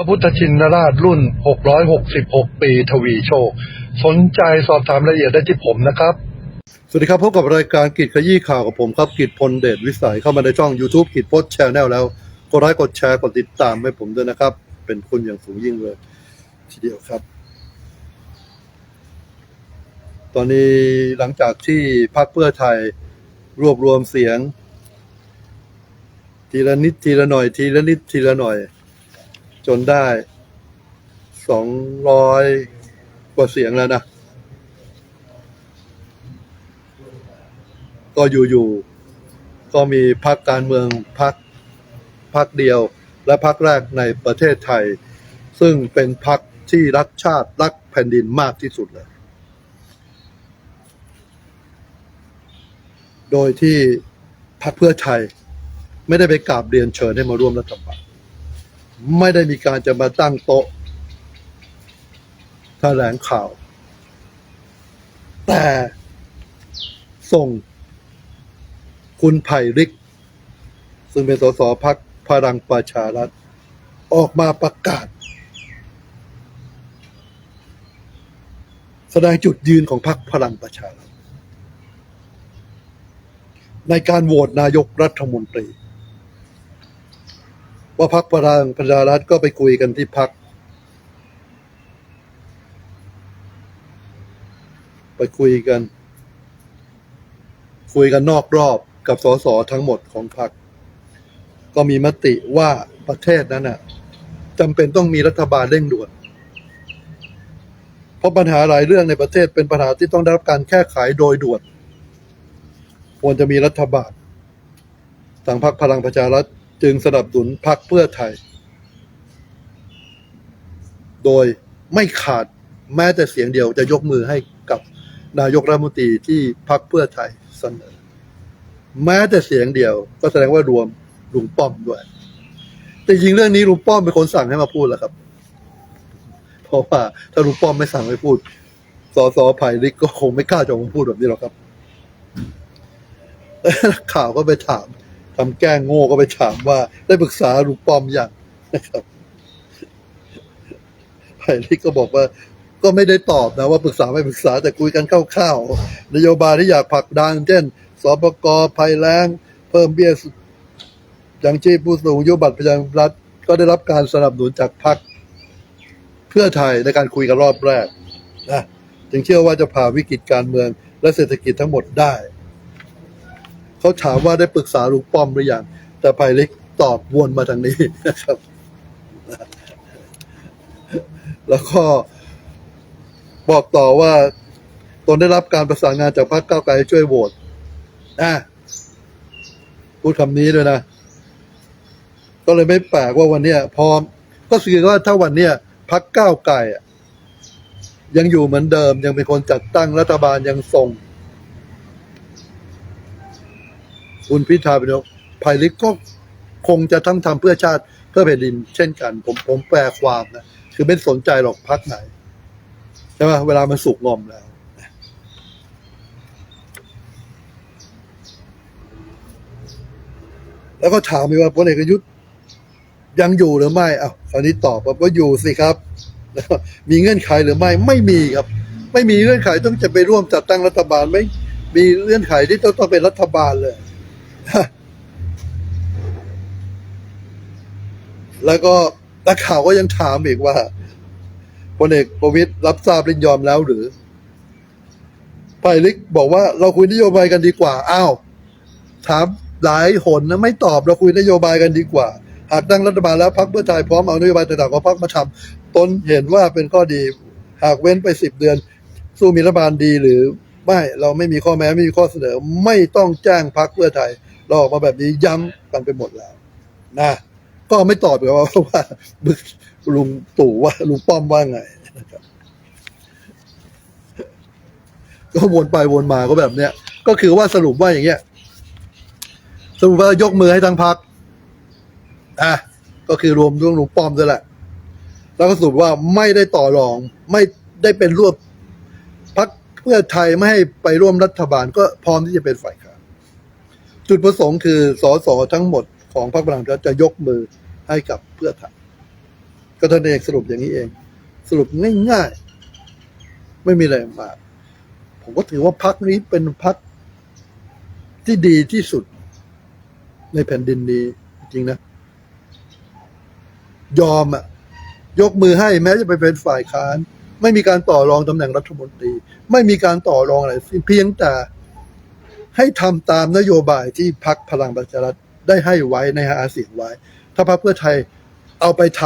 พระพุทธชินราชรุ่น 666 ปีทวีโชค สนใจสอบถามรายละเอียดได้ที่ผมนะครับ สวัสดีครับพบกับรายการกิจขยี้ข่าวกับผมครับ กิจพลเดชวิสัยเข้ามาในช่อง YouTube กิจโพสแชร์แนลแล้ว กดไลค์กดแชร์กดติดตามให้ผมด้วยนะครับ เป็นคุณอย่างสูงยิ่งเลย ทีเดียวครับ ตอนนี้หลังจากที่พรรคเพื่อไทยรวบรวมเสียง ทีละนิดทีละหน่อย ทีละนิดทีละหน่อย จนได้สองร้อยกว่าเสียงแล้วนะ ก็อยู่ๆก็มีพรรคการเมืองพรรคพรรคเดียวและพรรคแรกในประเทศไทย ซึ่งเป็นพรรคที่รักชาติรักแผ่นดินมากที่สุดเลย โดยที่พรรคเพื่อไทยไม่ได้ไปกราบเรียนเชิญให้มาร่วมรัฐบาล ไม่ได้มีการจะมาตั้งโต๊ะแถลงข่าว แต่ส่ง คุณไผ่ริก ซึ่งเป็นสสพักพลังประชารัฐ ออกมาประกาศ แสดงจุดยืนของพรรคพลังประชารัฐ ในการโหวตนายกรัฐมนตรี ว่าพักพลังประชารัฐก็ไปคุยกันที่พักไปคุยกัน คุยกันนอกรอบกับสสทั้งหมดของพรรคก็มีมติว่าประเทศนั้นน่ะจำเป็นต้องมีรัฐบาลเร่งด่วน เพราะปัญหาหลายเรื่องในประเทศเป็นปัญหาที่ต้องได้รับการแก้ไขโดยด่วน ควรจะมีรัฐบาลทางพรรคพลังประชารัฐ จึงสนับสนุนพรรคเพื่อไทย โดยไม่ขาดแม้แต่เสียงเดียวจะยกมือให้กับนายกรัฐมนตรีที่พรรคเพื่อไทยเสนอ แม้แต่เสียงเดียว ก็แสดงว่ารวมลุงป้อมด้วย แต่จริงเรื่องนี้ลุงป้อมเป็นคนสั่งให้มาพูดแหละครับ เพราะว่าถ้าลุงป้อมไม่สั่งให้พูดสสไผ่ลิกก็คงไม่กล้าจะออกมาพูดแบบนี้หรอกครับข่าวก็ไปถาม ทำแกล้งโง่ก็ไปถามว่า ได้ปรึกษาลุงป้อมยังนะครับไผ่ลิกก็บอกว่า ก็ไม่ได้ตอบนะว่าปรึกษาไม่ปรึกษาแต่คุยกันคร่าวๆนโยบายที่อยากผลักดันเช่นสปกภัยแล้ง เพิ่มเบี้ยสุยังชีพผู้สูงอายุบัตรประจำรัฐก็ได้รับการสนับสนุนจากพรรคเพื่อไทยในการคุยกันรอบแรกนะจึงเชื่อว่าจะผ่าวิกฤตการเมืองและเศรษฐกิจทั้งหมดได้ เขาถามว่าได้ปรึกษาลุงป้อมหรือยังแต่ไผ่เล็กตอบวนมาทางนี้นะครับ แล้วก็บอกต่อว่าตนได้รับการประสานงานจากพรรคก้าวไกลช่วยโหวตอะพูดคำนี้ด้วยนะ ก็เลยไม่แปลกว่าวันเนี้ยพอม ก็คือว่าถ้าวันเนี้ยพรรคก้าวไกลอ่ยังอยู่เหมือนเดิม ยังเป็นคนจัดตั้งรัฐบาลยังส่ง คุณพิธาเป็นนายกไผ่ลิกก็คงจะทั้งทำเพื่อชาติเพื่อแผ่นดิน เช่นกัน ผมผมแปลความนะคือไม่สนใจหรอกพักไหนใช่ไหมเวลามันสุกงอมแล้วแล้วก็ถามไปว่าพลเอกประยุทธ์ยังอยู่หรือไม่อ้าวคราวนี้ตอบว่าอยู่สิครับ มีเงื่อนไขหรือไม่ ไม่มีครับ ไม่มีเงื่อนไขต้องจะไปร่วมจัดตั้งรัฐบาลไม่มีเงื่อนไขที่ต้องต้องเป็นรัฐบาลเลย แล้วก็นักข่าวก็ยังถามอีกว่าพลเอกประวิตยรับทราบและยอมแล้วหรือไผ่ลิกบอกว่าเราคุยนโยบายกันดีกว่า อ้าว ถามหลายหนนะไม่ตอบเราคุยนโยบายกันดีกว่า หากตั้งรัฐบาลแล้วพรรคเพื่อไทยพร้อมเอานโยบายต่างๆของพรรคมาทำตนเห็นว่าเป็นข้อดี หากเว้นไปสิบเดือน สู้มีรัฐบาลดีหรือไม่เราไม่มีข้อแม้ไม่มีข้อเสนอ ไม่ต้องแจ้งพรรคเพื่อไทย เราออกมาแบบนี้ย้ำกันไปหมดแล้วนะก็ไม่ตอบเลยว่าว่าบึกลุงตู่ว่าลุงป้อมว่าไงนะครับก็วนไปวนมาก็แบบเนี้ยก็คือว่าสรุปว่าอย่างเงี้ย สรุปว่ายกมือให้ทั้งพักอะก็คือรวมเรื่องลุงป้อมด้วยแหละแล้วก็สรุปว่าไม่ได้ต่อรอง ไม่ได้เป็นร่วมพักเพื่อไทยไม่ให้ไปร่วมรัฐบาล ก็พร้อมที่จะเป็นฝ่ายค้าน จุดประสงค์คือสสทั้งหมดของพรรคพลังประชารัฐจะยกมือให้กับเพื่อไทยก็ท่านเอกสรุปอย่างนี้เอง สรุปง่ายๆ ไม่มีอะไรมาก ผมก็ถือว่าพักนี้เป็นพักที่ดีที่สุดในแผ่นดินนี้จริงนะ ยอมอะยกมือให้แม้จะไปเป็นฝ่ายค้าน ไม่มีการต่อรองตำแหน่งรัฐมนตรี ไม่มีการต่อรองอะไรเพียงแต่ ให้ทำตามนโยบายที่พักพลังประชารัฐได้ให้ไว้ในหาเสียงไว้ ถ้าพรรคเพื่อไทยเอาไปท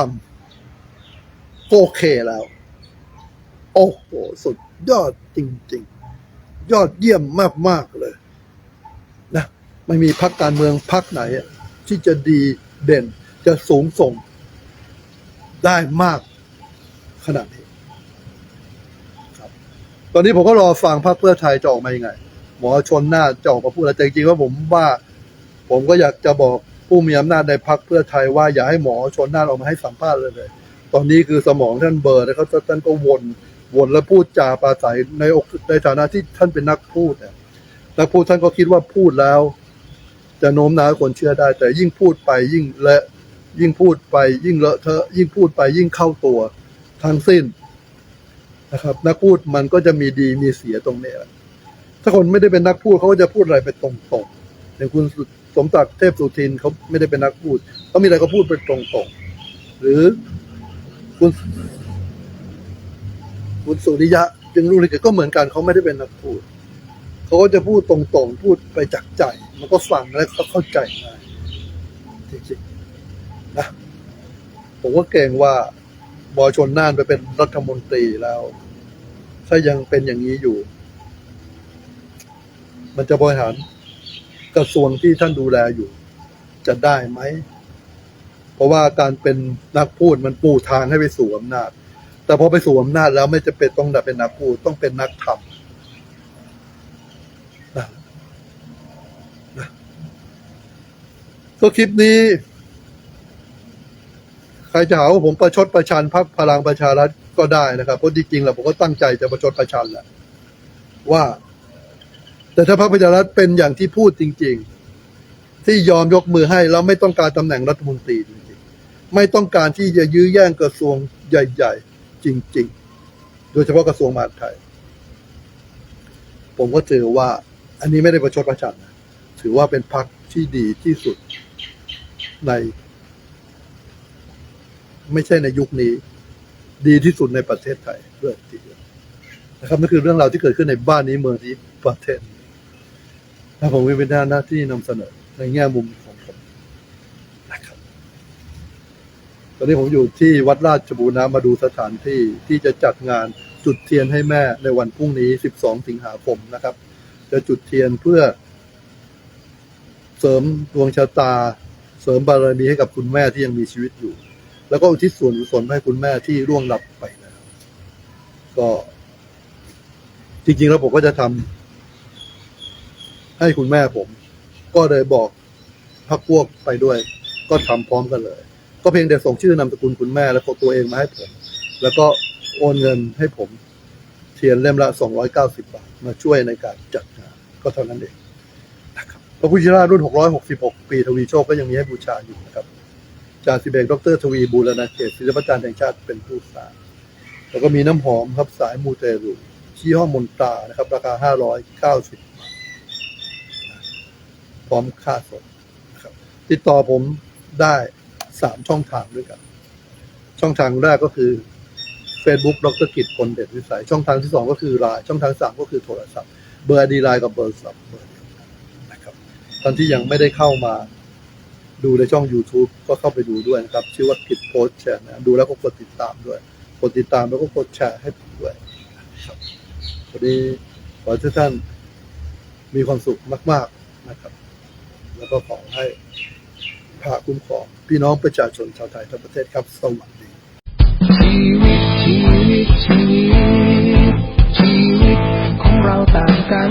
ำก็โอเคแล้ว โอ้โห สุดยอดจริง ๆ ยอดเยี่ยมมาก ๆ เลยนะไม่มีพักการเมืองพักไหน ที่จะดีเด่นจะสูงส่ง ได้มากขนาดนี้ครับ ตอนนี้ผมก็รอฟังพรรคเพื่อไทยจะออกมายังไง หมอชนน่าจะออกมาพูดอะไรแต่จริงๆว่าผมว่า ผมก็อยากจะบอกผู้มีอำนาจในพรรคเพื่อไทยว่าอย่าให้หมอชนน่าออกมาให้สัมภาษณ์เลยเลย ตอนนี้คือสมองท่านเบอร์นะครับท่านก็วนวนแล้วพูดจาปราศัยในอกในฐานะที่ท่านเป็นนักพูดเนี่ยนักพูดท่านก็คิดว่าพูดแล้ว จะโน้มน้าวคนเชื่อได้ แต่ยิ่งพูดไปยิ่งเละ ยิ่งพูดไป ยิ่งเลอะเทอะยิ่งพูดไปยิ่งเข้าตัวทั้งสิ้นนะครับ นักพูดมันก็จะมีดีมีเสียตรงนี้แหละ ถ้าคนไม่ได้เป็นนักพูดเขาก็จะพูดอะไรไปตรงๆอย่างคุณสมศักดิ์เทพสุทินเขาไม่ได้เป็นนักพูดเขามีอะไรก็พูดไปตรงๆหรือคุณคุณสุริยะ จึงรุ่งเรืองก็เหมือนกันเขาไม่ได้เป็นนักพูดเขาก็จะพูดตรงๆ พูดไปจากใจ มันก็ฟังแล้วเขาเข้าใจง่ายจริงๆนะผมก็เกรงว่าบอยชนน่านไปเป็นรัฐมนตรีแล้ว ถ้ายังเป็นอย่างนี้อยู่ มันจะบริหารกระทรวงที่ท่านดูแลอยู่ จะได้ไหม เพราะว่าการเป็นนักพูดมันปูทางให้ไปสู่อำนาจ แต่พอไปสู่อำนาจแล้วไม่จะเป็นต้องเป็นนักพูดต้องเป็นนักทำนะนะก็คลิปนี้ ใครจะหาว่าผมประชดประชันพักพลังประชารัฐก็ได้นะครับเพราะจริงๆแล้วผมก็ตั้งใจจะประชดประชันแหละว่า แต่ถ้าพรรคประชารัฐเป็นอย่างที่พูดจริง ๆ ที่ยอมยกมือให้แล้วไม่ต้องการตำแหน่งรัฐมนตรีจริงๆไม่ต้องการที่จะยื้อแย่งกระทรวงใหญ่ ๆ จริง ๆ โดยเฉพาะกระทรวงมหาดไทย ผมก็ถือว่า อันนี้ไม่ได้ประชดประชันถือว่าเป็นพรรคที่ดีที่สุดใน ไม่ใช่ในยุคนี้ ดีที่สุดในประเทศไทยด้วยทีเดียวนะครับนั่นคือเรื่องราวที่เกิดขึ้นในบ้านนี้เมืองนี้ประเทศ และผมมีเป็นหน้าที่นำเสนอในแง่มุมของผมนะครับ ตอนนี้ผมอยู่ที่วัดราชบูรณะมาดูสถานที่ที่จะจัดงานจุดเทียนให้แม่ในวันพรุ่งนี้ 12 สิงหาคมนะครับ จะจุดเทียนเพื่อ เสริมดวงชะตา เสริมบารมีให้กับคุณแม่ที่ยังมีชีวิตอยู่ แล้วก็อุทิศส่วนกุศลให้คุณแม่ที่ร่วงลับไปแล้วก็จริงๆแล้วผมก็จะทำ ให้คุณแม่ผม ก็เลยบอกพักพวกไปด้วย ก็ทำพร้อมกันเลย ก็เพียงแต่ส่งชื่อนามสกุลคุณแม่ และตัวเองมาให้ผม แล้วก็โอนเงินให้ผมเทียนเล่มละ 290 บาท มาช่วยในการจัดงานก็เท่านั้นเองนะครับพระพุทธราชรุ่น 666 ปีทวีโชคก็ยังมีให้บูชาอยู่นะครับจ่าสิบเอกดรทวีบูรณเกตศิลปอาจารย์แห่งชาติเป็นผู้สร้างแล้วก็มีน้ำหอมครับสายมูเตรุชี้ห้อมนตานะครับ ราคา 590 บาท ร้อมค่าสดนะครับติดต่อผมได้สามช่องทางด้วยกัน ช่องทางแรกก็คือ Facebook ดรกิจพลเด็ดวิสัย ช่องทางที่สองก็คือไลน์ช่องทางสามก็คือโทรศัพท์ เบอร์ดีไลน์กับเบอร์สับเบอร์เดียวกันนะครับท่านที่ยังไม่ได้เข้ามาดูในช่อง YouTube ก็เข้าไปดูด้วยนะครับ ชื่อว่ากิจโพสแชร์นะดูแล้วก็กดติดตามด้วย กดติดตามแล้วก็กดแชร์ให้ผมด้วยครับวันนี้ขอให้ทุกท่านมีความสุขมาก ๆนะครับ แล้วก็ขอให้พระคุ้มครองพี่น้องประชาชนชาวไทยทั้งประเทศครับสวัสดีชีวิตชีวิตชีวิตชีวิตของเราต่างกัน